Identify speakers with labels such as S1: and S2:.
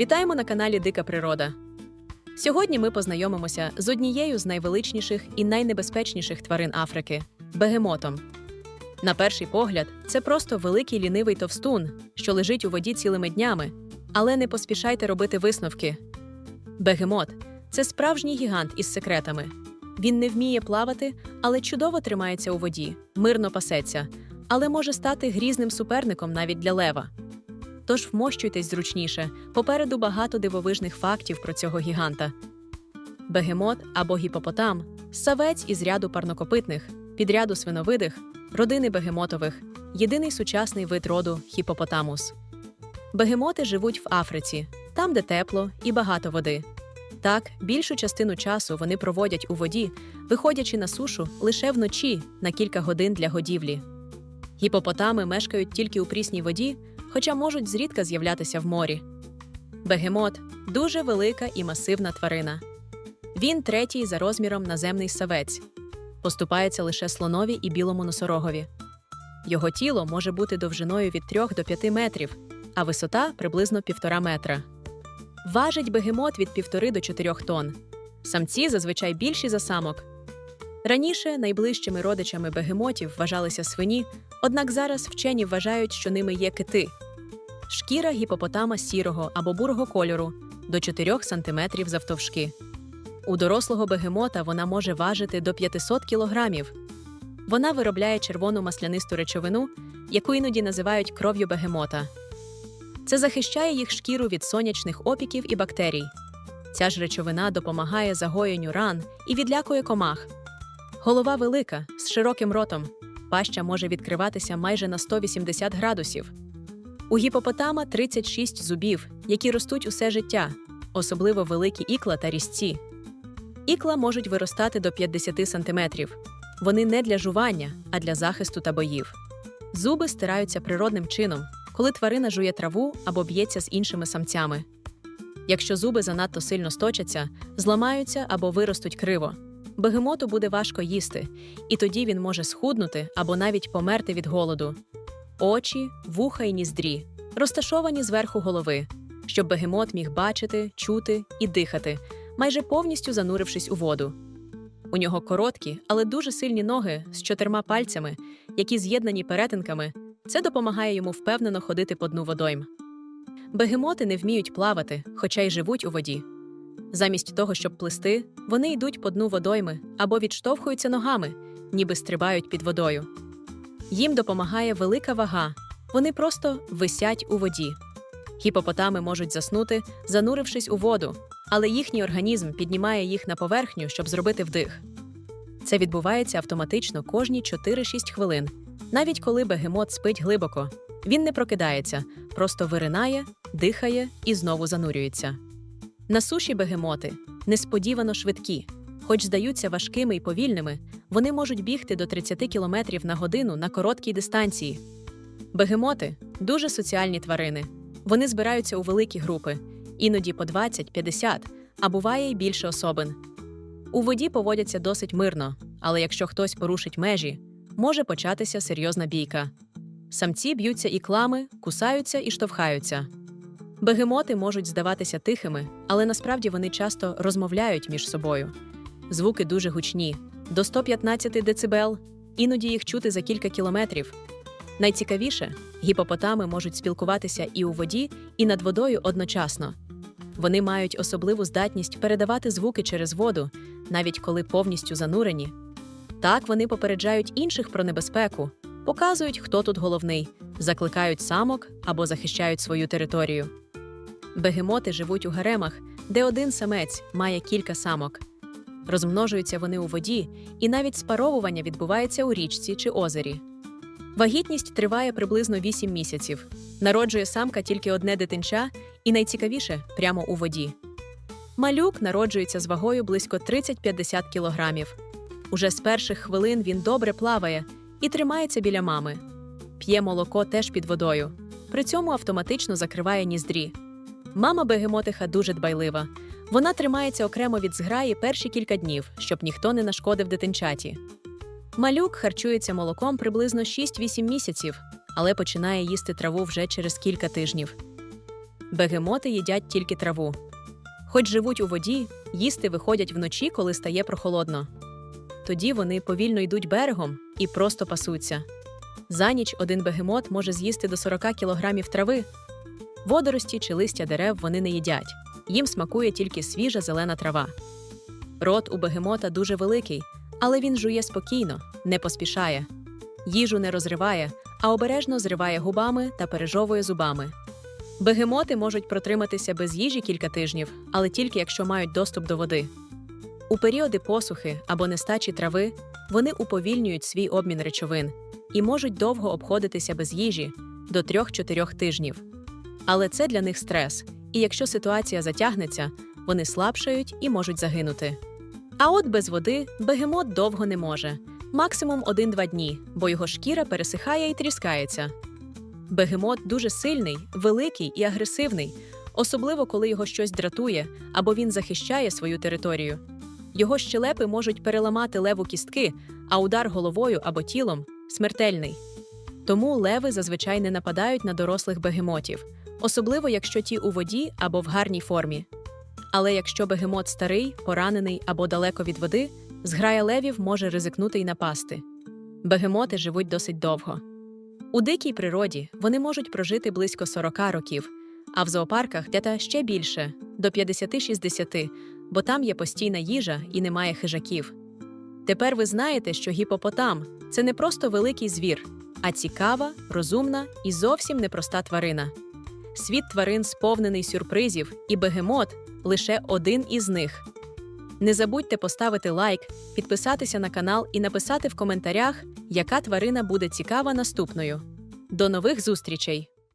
S1: Вітаємо на каналі Дика Природа. Сьогодні ми познайомимося з однією з найвеличніших і найнебезпечніших тварин Африки бегемотом. На перший погляд, це просто великий лінивий товстун, що лежить у воді цілими днями, але не поспішайте робити висновки. Бегемот це справжній гігант із секретами. Він не вміє плавати, але чудово тримається у воді, мирно пасеться, але може стати грізним суперником навіть для лева. Тож вмощуйтесь зручніше, попереду багато дивовижних фактів про цього гіганта. Бегемот або гіпопотам савець із ряду парнокопитних, підряду свиновидих, родини бегемотових, єдиний сучасний вид роду гіпопотамус. Бегемоти живуть в Африці, там, де тепло і багато води. Так, більшу частину часу вони проводять у воді, виходячи на сушу лише вночі на кілька годин для годівлі. Гіпопотами мешкають тільки у прісній воді, хоча можуть зрідка з'являтися в морі. Бегемот дуже велика і масивна тварина. Він третій за розміром наземний савець, поступається лише слонові і білому носорогові. Його тіло може бути довжиною від 3 до 5 метрів, а висота приблизно 1,5 метра. Важить бегемот від 1,5 до 4 тонн. Самці зазвичай більші за самок. Раніше найближчими родичами бегемотів вважалися свині, однак зараз вчені вважають, що ними є кити. Шкіра гіпопотама сірого або бурого кольору до 4 см завтовшки. У дорослого бегемота вона може важити до 500 кілограмів. Вона виробляє червону маслянисту речовину, яку іноді називають кров'ю бегемота. Це захищає їх шкіру від сонячних опіків і бактерій. Ця ж речовина допомагає загоєнню ран і відлякує комах. Голова велика, з широким ротом. Паща може відкриватися майже на 180 градусів. У гіпопотама 36 зубів, які ростуть усе життя, особливо великі ікла та різці. Ікла можуть виростати до 50 сантиметрів. Вони не для жування, а для захисту та боїв. Зуби стираються природним чином, коли тварина жує траву або б'ється з іншими самцями. Якщо зуби занадто сильно сточаться, зламаються або виростуть криво. Бегемоту буде важко їсти, і тоді він може схуднути або навіть померти від голоду. Очі, вуха і ніздрі розташовані зверху голови, щоб бегемот міг бачити, чути і дихати, майже повністю занурившись у воду. У нього короткі, але дуже сильні ноги з чотирма пальцями, які з'єднані перетинками. Це допомагає йому впевнено ходити по дну водойм. Бегемоти не вміють плавати, хоча й живуть у воді. Замість того, щоб плисти, вони йдуть по дну водойми або відштовхуються ногами, ніби стрибають під водою. Їм допомагає велика вага, вони просто висять у воді. Гіпопотами можуть заснути, занурившись у воду, але їхній організм піднімає їх на поверхню, щоб зробити вдих. Це відбувається автоматично кожні 4-6 хвилин. Навіть коли бегемот спить глибоко, він не прокидається, просто виринає, дихає і знову занурюється. На суші бегемоти несподівано швидкі, хоч здаються важкими і повільними, вони можуть бігти до 30 км на годину на короткій дистанції. Бегемоти дуже соціальні тварини. Вони збираються у великі групи, іноді по 20-50, а буває й більше особин. У воді поводяться досить мирно, але якщо хтось порушить межі, може початися серйозна бійка. Самці б'ються іклами, кусаються і штовхаються. Бегемоти можуть здаватися тихими, але насправді вони часто розмовляють між собою. Звуки дуже гучні до 115 дБ, іноді їх чути за кілька кілометрів. Найцікавіше, гіпопотами можуть спілкуватися і у воді, і над водою одночасно. Вони мають особливу здатність передавати звуки через воду, навіть коли повністю занурені. Так вони попереджають інших про небезпеку, показують, хто тут головний, закликають самок або захищають свою територію. Бегемоти живуть у гаремах, де один самець має кілька самок. Розмножуються вони у воді, і навіть спаровування відбувається у річці чи озері. Вагітність триває приблизно 8 місяців. Народжує самка тільки одне дитинча, і найцікавіше прямо у воді. Малюк народжується з вагою близько 30-50 кілограмів. Уже з перших хвилин він добре плаває і тримається біля мами. П'є молоко теж під водою. При цьому автоматично закриває ніздрі. Мама бегемотиха дуже дбайлива. Вона тримається окремо від зграї перші кілька днів, щоб ніхто не нашкодив дитинчаті. Малюк харчується молоком приблизно 6-8 місяців, але починає їсти траву вже через кілька тижнів. Бегемоти їдять тільки траву. Хоч живуть у воді, їсти виходять вночі, коли стає прохолодно. Тоді вони повільно йдуть берегом і просто пасуться. За ніч один бегемот може з'їсти до 40 кілограмів трави. Водорості чи листя дерев вони не їдять. Їм смакує тільки свіжа зелена трава. Рот у бегемота дуже великий, але він жує спокійно, не поспішає. Їжу не розриває, а обережно зриває губами та пережовує зубами. Бегемоти можуть протриматися без їжі кілька тижнів, але тільки якщо мають доступ до води. У періоди посухи або нестачі трави вони уповільнюють свій обмін речовин і можуть довго обходитися без їжі до 3-4 тижнів. Але це для них стрес, і якщо ситуація затягнеться, вони слабшають і можуть загинути. А от без води бегемот довго не може максимум 1-2 дні, бо його шкіра пересихає і тріскається. Бегемот дуже сильний, великий і агресивний, особливо коли його щось дратує або він захищає свою територію. Його щелепи можуть переламати леву кістки, а удар головою або тілом смертельний. Тому леви зазвичай не нападають на дорослих бегемотів, особливо якщо ті у воді або в гарній формі. Але якщо бегемот старий, поранений або далеко від води, зграя левів може ризикнути й напасти. Бегемоти живуть досить довго. У дикій природі вони можуть прожити близько 40 років, а в зоопарках дята ще більше до 50-60, бо там є постійна їжа і немає хижаків. Тепер ви знаєте, що гіпопотам це не просто великий звір, а цікава, розумна і зовсім непроста тварина. Світ тварин сповнений сюрпризів, і бегемот лише один із них. Не забудьте поставити лайк, підписатися на канал і написати в коментарях, яка тварина буде цікава наступною. До нових зустрічей!